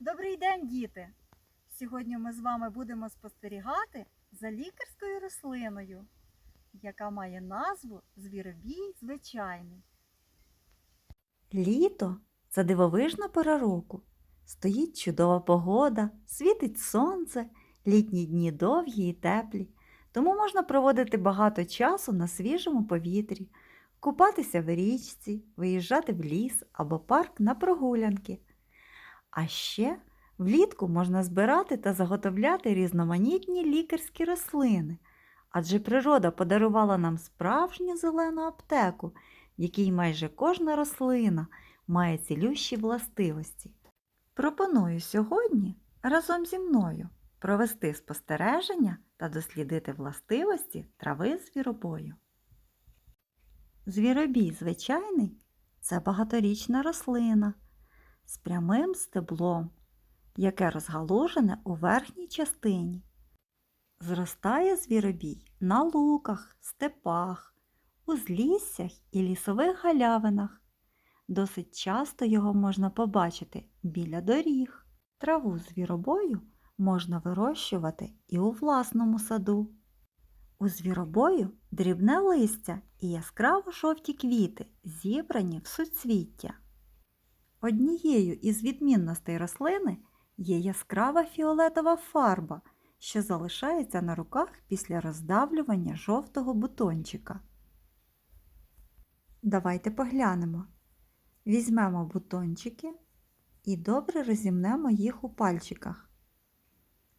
Добрий день, діти! Сьогодні ми з вами будемо спостерігати за лікарською рослиною, яка має назву звіробій звичайний. Літо це дивовижна пора року. Стоїть чудова погода, світить сонце, літні дні довгі і теплі, тому можна проводити багато часу на свіжому повітрі, купатися в річці, виїжджати в ліс або парк на прогулянки. А ще влітку можна збирати та заготовляти різноманітні лікарські рослини, адже природа подарувала нам справжню зелену аптеку, в якій майже кожна рослина має цілющі властивості. Пропоную сьогодні разом зі мною провести спостереження та дослідити властивості трави звіробою. Звіробій звичайний це багаторічна рослина з прямим стеблом, яке розгалужене у верхній частині. Зростає звіробій на луках, степах, узліссях і лісових галявинах. Досить часто його можна побачити біля доріг. Траву звіробою можна вирощувати і у власному саду. У звіробою дрібне листя і яскраво жовті квіти, зібрані в суцвіття. Однією із відмінностей рослини є яскрава фіолетова фарба, що залишається на руках після роздавлювання жовтого бутончика. Давайте поглянемо. Візьмемо бутончики і добре розімнемо їх у пальчиках.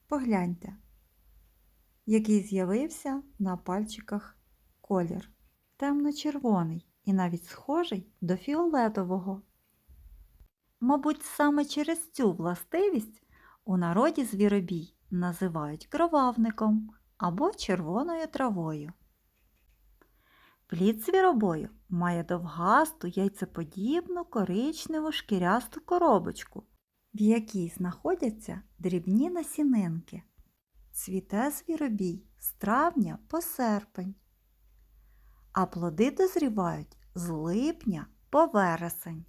Погляньте, який з'явився на пальчиках колір. Темно-червоний і навіть схожий до фіолетового. Мабуть, саме через цю властивість у народі звіробій називають кровавником або червоною травою. Плід звіробою має довгасту яйцеподібну коричневу шкірясту коробочку, в якій знаходяться дрібні насінинки. Цвіте звіробій з травня по серпень, а плоди дозрівають з липня по вересень.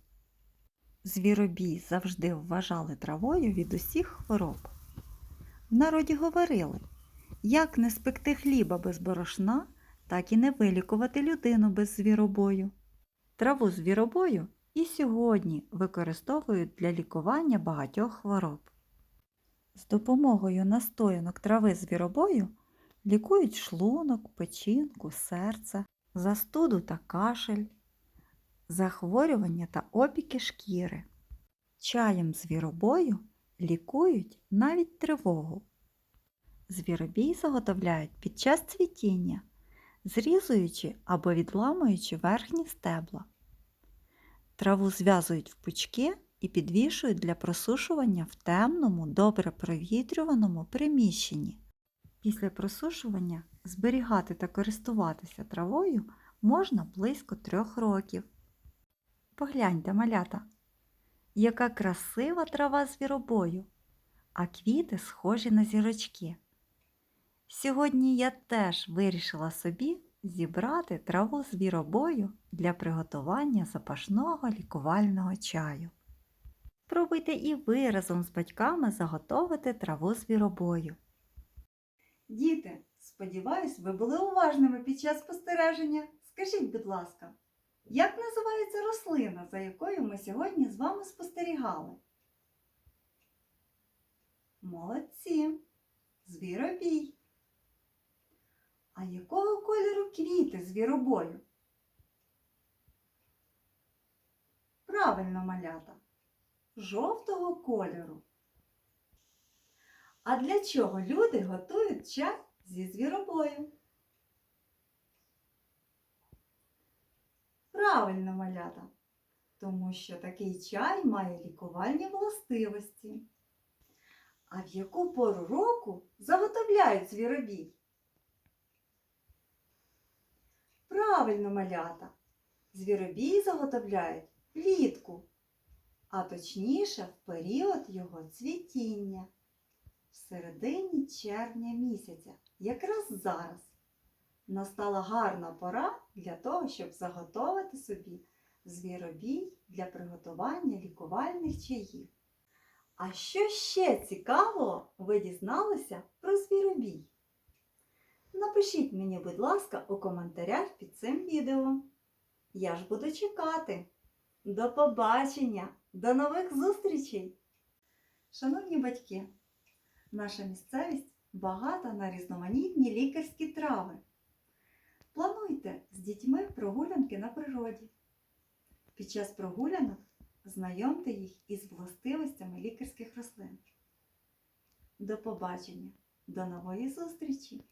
Звіробій завжди вважали травою від усіх хвороб. В народі говорили, як не спекти хліба без борошна, так і не вилікувати людину без звіробою. Траву звіробою і сьогодні використовують для лікування багатьох хвороб. З допомогою настоянок трави звіробою лікують шлунок, печінку, серце, застуду та кашель, захворювання та опіки шкіри. Чаєм звіробою лікують навіть тривогу. Звіробій заготовляють під час цвітіння, зрізуючи або відламуючи верхні стебла. Траву зв'язують в пучки і підвішують для просушування в темному, добре провітрюваному приміщенні. Після просушування зберігати та користуватися травою можна близько трьох років. Погляньте, малята, яка красива трава звіробою, а квіти схожі на зірочки. Сьогодні я теж вирішила собі зібрати траву звіробою для приготування запашного лікувального чаю. Пробуйте і ви разом з батьками заготовити траву звіробою. Діти, сподіваюсь, ви були уважними під час спостереження. Скажіть, будь ласка, як називається рослина, за якою ми сьогодні з вами спостерігали? Молодці! Звіробій. А якого кольору квіти звіробою? Правильно, малята. Жовтого кольору. А для чого люди готують чай зі звіробою? Правильно, малята. Тому що такий чай має лікувальні властивості. А в яку пору року заготовляють звіробій? Правильно, малята. Звіробій заготовляють влітку, а точніше в період його цвітіння. В середині червня місяця, якраз зараз, настала гарна пора для того, щоб заготовити собі звіробій для приготування лікувальних чаїв. А що ще цікавого ви дізналися про звіробій? Напишіть мені, будь ласка, у коментарях під цим відео. Я ж буду чекати. До побачення! До нових зустрічей! Шановні батьки, наша місцевість багата на різноманітні лікарські трави. Плануйте з дітьми прогулянки на природі. Під час прогулянок знайомте їх із властивостями лікарських рослин. До побачення! До нової зустрічі!